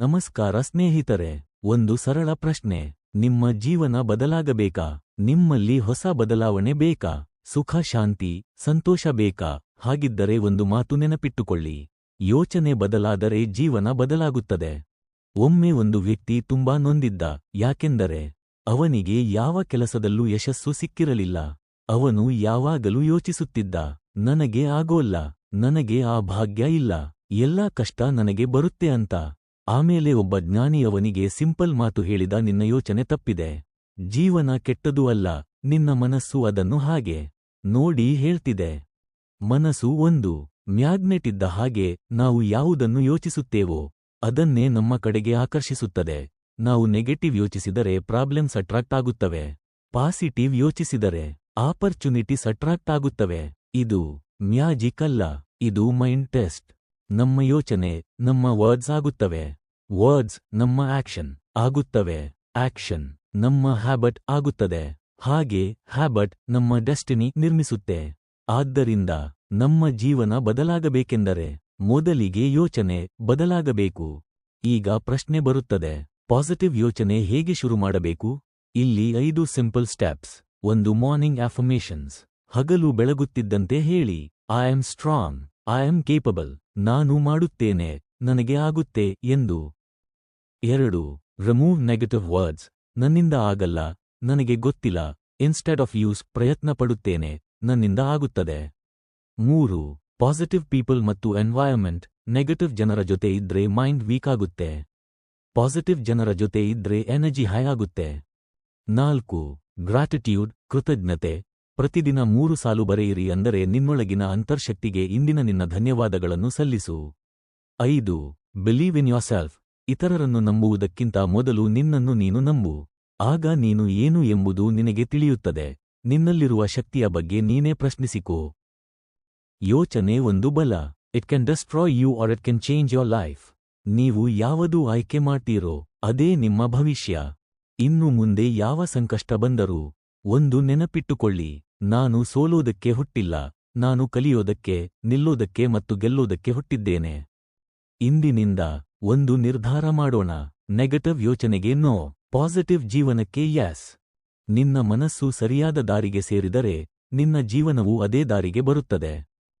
ನಮಸ್ಕಾರ ಸ್ನೇಹಿತರೆ, ಒಂದು ಸರಳ ಪ್ರಶ್ನೆ. ನಿಮ್ಮ ಜೀವನ ಬದಲಾಗಬೇಕಾ? ನಿಮ್ಮಲ್ಲಿ ಹೊಸ ಬದಲಾವಣೆ ಬೇಕಾ? ಸುಖ, ಶಾಂತಿ, ಸಂತೋಷ ಬೇಕಾ? ಹಾಗಿದ್ದರೆ ಒಂದು ಮಾತು ನೆನಪಿಟ್ಟುಕೊಳ್ಳಿ. ಯೋಚನೆ ಬದಲಾದರೆ ಜೀವನ ಬದಲಾಗುತ್ತದೆ. ಒಮ್ಮೆ ಒಂದು ವ್ಯಕ್ತಿ ತುಂಬಾ ನೊಂದಿದ್ದ, ಯಾಕೆಂದರೆ ಅವನಿಗೆ ಯಾವ ಕೆಲಸದಲ್ಲೂ ಯಶಸ್ಸು ಸಿಕ್ಕಿರಲಿಲ್ಲ. ಅವನು ಯಾವಾಗಲೂ ಯೋಚಿಸುತ್ತಿದ್ದ, ನನಗೆ ಆಗೋಲ್ಲ, ನನಗೆ ಆ ಭಾಗ್ಯ ಇಲ್ಲ, ಎಲ್ಲಾ ಕಷ್ಟ ನನಗೆ ಬರುತ್ತೆ ಅಂತ. ಆಮೇಲೆ ಒಬ್ಬ ಜ್ಞಾನಿಯವನಿಗೆ ಸಿಂಪಲ್ ಮಾತು ಹೇಳಿದ ನಿನ್ನ ಯೋಚನೆ ತಪ್ಪಿದೆ. ಜೀವನ ಕೆಟ್ಟದೂ ಅಲ್ಲ, ನಿನ್ನ ಮನಸ್ಸು ಅದನ್ನು ಹಾಗೆ. ನೋಡಿ ಹೇಳ್ತಿದೆ. ಮನಸ್ಸು ಒಂದು, ಮ್ಯಾಗ್ನೆಟ್ ಇದ್ದ ಹಾಗೆ ನಾವು ಯಾವುದನ್ನು ಯೋಚಿಸುತ್ತೇವೋ, ಅದನ್ನೇ ನಮ್ಮ ಕಡೆಗೆ ಆಕರ್ಷಿಸುತ್ತದೆ. ನಾವು ನೆಗೆಟಿವ್ ಯೋಚಿಸಿದರೆ ಪ್ರಾಬ್ಲಮ್ಸ್ ಅಟ್ರಾಕ್ಟ್ ಆಗುತ್ತವೆ. ಪಾಸಿಟಿವ್ ಯೋಚಿಸಿದರೆ ಆಪರ್ಚುನಿಟೀಸ್ ಅಟ್ರಾಕ್ಟ್ ಆಗುತ್ತವೆ. ಇದು ಮ್ಯಾಜಿಕ್ ಅಲ್ಲ, ಇದು ಮೈಂಡ್ ಟೆಸ್ಟ್. ನಮ್ಮ ಯೋಚನೆ, ನಮ್ಮ ವರ್ಡ್ಸ್ ಆಗುತ್ತವೆ. ವರ್ಡ್ಸ್ ನಮ್ಮ ಆಕ್ಷನ್ ಆಗುತ್ತವೆ. ಆಕ್ಷನ್ ನಮ್ಮ ಹ್ಯಾಬಟ್ ಆಗುತ್ತದೆ. ಹಾಗೆ ಹ್ಯಾಬಟ್ ನಮ್ಮ ಡೆಸ್ಟಿನಿ ನಿರ್ಮಿಸುತ್ತೆ. ಆದ್ದರಿಂದ ನಮ್ಮ ಜೀವನ ಬದಲಾಗಬೇಕೆಂದರೆ ಮೊದಲಿಗೆ ಯೋಚನೆ ಬದಲಾಗಬೇಕು. ಈಗ ಪ್ರಶ್ನೆ ಬರುತ್ತದೆ ಪಾಸಿಟಿವ್ ಯೋಚನೆ ಹೇಗೆ ಶುರು ಮಾಡಬೇಕು? ಇಲ್ಲಿ ಐದು ಸಿಂಪಲ್ ಸ್ಟೆಪ್ಸ್ ಒಂದು ಮಾರ್ನಿಂಗ್ ಅಫರ್ಮೇಷನ್ಸ್ ಹಗಲು ಬೆಳಗುತ್ತಿದ್ದಂತೆ ಹೇಳಿ I am strong I am capable ನಾನು ಮಾಡುತ್ತೇನೆ. ನನಗೆ ಆಗುತ್ತೆ ಎಂದು. ಎರಡು ರಿಮೂವ್ ನೆಗೆಟಿವ್ ವರ್ಡ್ಸ್ ನನ್ನಿಂದ ಆಗಲ್ಲ, ನನಗೆ ಗೊತ್ತಿಲ್ಲ. ಇನ್ಸ್ಟೆಡ್ ಆಫ್ ಯೂಸ್ ಪ್ರಯತ್ನ ಪಡುತ್ತೇನೆ, ನನ್ನಿಂದ ಆಗುತ್ತದೆ. ಮೂರು ಪಾಸಿಟಿವ್ ಪೀಪಲ್ ಮತ್ತು ಎನ್ವಾಯರ್ಮೆಂಟ್ ನೆಗೆಟಿವ್ ಜನರ ಜೊತೆ ಇದ್ರೆ ಮೈಂಡ್ ವೀಕ್ ಆಗುತ್ತೆ. ಪಾಸಿಟಿವ್ ಜನರ ಜೊತೆ ಇದ್ರೆ ಎನರ್ಜಿ ಹೈ ಆಗುತ್ತೆ. ನಾಲ್ಕು ಗ್ರಾಟಿಟ್ಯೂಡ್ ಕೃತಜ್ಞತೆ. ಪ್ರತಿದಿನ ಮೂರು ಸಾಲು ಬರೆಯಿರಿ ಅಂದರೆ ನಿನ್ನೊಳಗಿನ ಅಂತರ್ಶಕ್ತಿಗೆ ಇಂದಿನ ನಿನ್ನ ಧನ್ಯವಾದಗಳನ್ನು ಸಲ್ಲಿಸು. ಐದು ಬಿಲೀವ್ ಇನ್ ಯೋರ್ ಸೆಲ್ಫ್ ಇತರರನ್ನು ನಂಬುವುದಕ್ಕಿಂತ ಮೊದಲು ನಿನ್ನನ್ನು ನೀನು ನಂಬು. ಆಗ ನೀನು ಏನು ಎಂಬುದು ನಿನಗೆ ತಿಳಿಯುತ್ತದೆ. ನಿನ್ನಲ್ಲಿರುವ ಶಕ್ತಿಯ ಬಗ್ಗೆ ನೀನೇ ಪ್ರಶ್ನಿಸಿಕೋ. ಯೋಚನೆ ಒಂದು ಬಲ. It can destroy you or it can change your life ನೀವು ಯಾವದೂ ಆಯ್ಕೆ ಮಾಡ್ತೀರೋ, ಅದೇ ನಿಮ್ಮ ಭವಿಷ್ಯ. ಇನ್ನು ಮುಂದೆ ಯಾವ ಸಂಕಷ್ಟ ಬಂದರೂ, ಒಂದು ನೆನಪಿಟ್ಟುಕೊಳ್ಳಿ. ನಾನು ಸೋಲೋದಕ್ಕೆ ಹುಟ್ಟಿಲ್ಲ. ನಾನು ಕಲಿಯೋದಕ್ಕೆ, ನಿಲ್ಲೋದಕ್ಕೆ ಮತ್ತು ಗೆಲ್ಲೋದಕ್ಕೆ ಹುಟ್ಟಿದ್ದೇನೆ. ಇಂದಿನಿಂದ ಒಂದು ನಿರ್ಧಾರ ಮಾಡೋಣ. ನೆಗೆಟಿವ್ ಯೋಚನೆಗೆ ನೋ, ಪಾಸಿಟಿವ್ ಜೀವನಕ್ಕೆ ಯಸ್. ನಿನ್ನ ಮನಸ್ಸು ಸರಿಯಾದ ದಾರಿಗೆ ಸೇರಿದರೆ ನಿನ್ನ ಜೀವನವು ಅದೇ ದಾರಿಗೆ ಬರುತ್ತದೆ.